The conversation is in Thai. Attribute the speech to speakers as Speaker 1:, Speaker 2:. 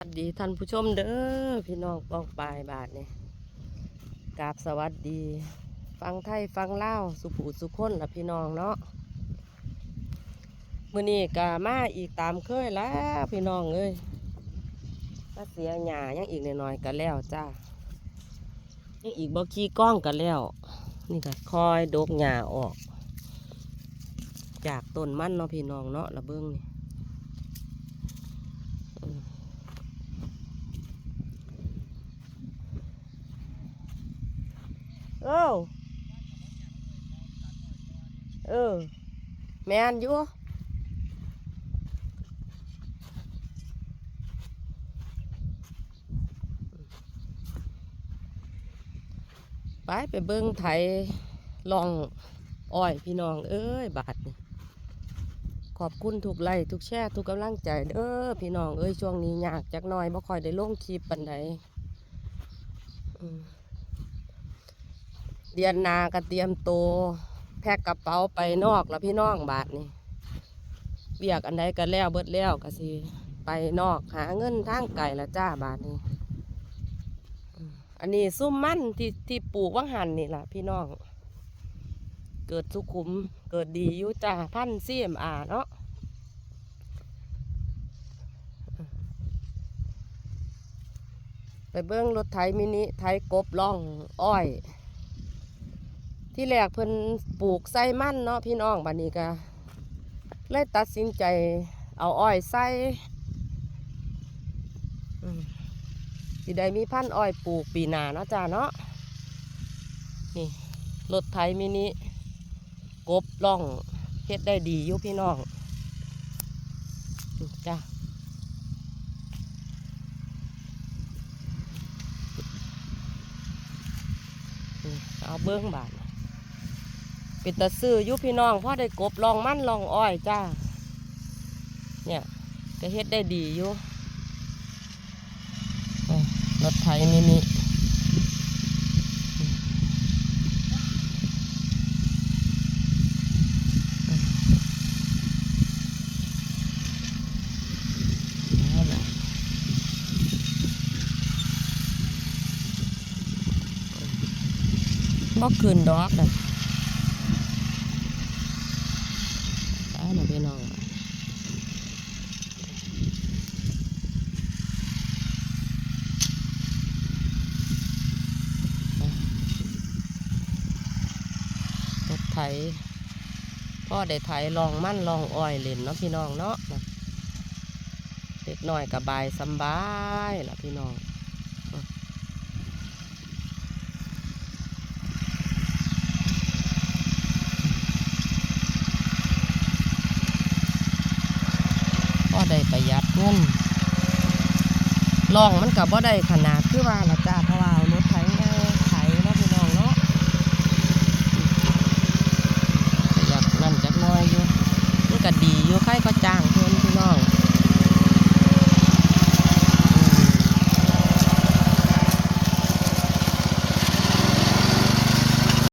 Speaker 1: สวัสดีท่านผู้ชมเด้อพี่น้องปองปลายบาทนี่ยกราบสวัสดี ฟังไทยฟังเล่าสุผูสุขคนละพี่น้องเนาะมื้อนี้กามาอีกตามเคยแล้วพี่น้องเอ้ยมาเสียหญ้ายังอีกหน่อยๆกันแล้วจ้ายังอีกบ่ขี้ก้องกันแล้ว นี่ก็คอยดกหญ้าออก จากต้นมันเนาะพี่น้องเนาะละเบิ้องนี่อืม เออเออ แมนอยู่ไปไปเบิ้งไถลองอ้อยพี่น้อง เอ้ย บาทนี่ขอบคุณทุกไลค์ทุกแชร์ทุกกำลังใจเด้อพี่น้องเอ้ยช่วงนี้ยากจักหน่อยบ่ค่อยได้ลงคลิปปันใดอืม เดือนนาก็เตรียมตัวแพ็กกระเป๋าไปนอกแล้วพี่น้องบาทนี่เบียกอันใดก็แล้วเบิดแล้วก็สิไปนอกหาเงินทางไก่ละจ้าบาทนี่อันนี้ซุ่มมั่นที่ที่ปลูกว่างหันนี่แหละพี่น้อง เกิดสุขุมเกิดดีอยู่จ้าพันซีเอ็มอาเนาะไปเบิ้งรถไถมินิไถกบล่อง อ้อย ที่แรกเพิ่นปลูกไส้มันเนาะพี่น้องบัดนี้ก็เลยตัดสินใจเอาอ้อยใส่อืมสิได้มีพันอ้อยปลูกปีหนาเนาะจ้าเนาะนี่รถไถมินิกบล่องเฮ็ดได้ดีอยู่พี่น้องจ้าเอาเบิ้องบาท เป็นตะซื้อยุพี่น้องพ่อได้กบลองมั่นลองอ้อยจ้า เนี่ยก็เฮ็ดได้ดีอยู่รถไถมินิเอาล่ะบ่คืนดอกนะ ไป นะพี่น้องรถไถพ่อได้ไถลองมั่นลองอ้อยเล่นเนาะพี่น้องเนาะเด็กน้อยกับบายสบายล่ะพี่น้อง ได้ประหยัดเงินลองมันกับว่าได้ขนาดคือว่าละจ้าเพราะว่ารถไถไงไถเนาะพี่น้องเนาะประหยัดนั่นจักน้อยอยู่มันก็ดีอยู่ใครก็จ้างเพื่อนพี่น้อง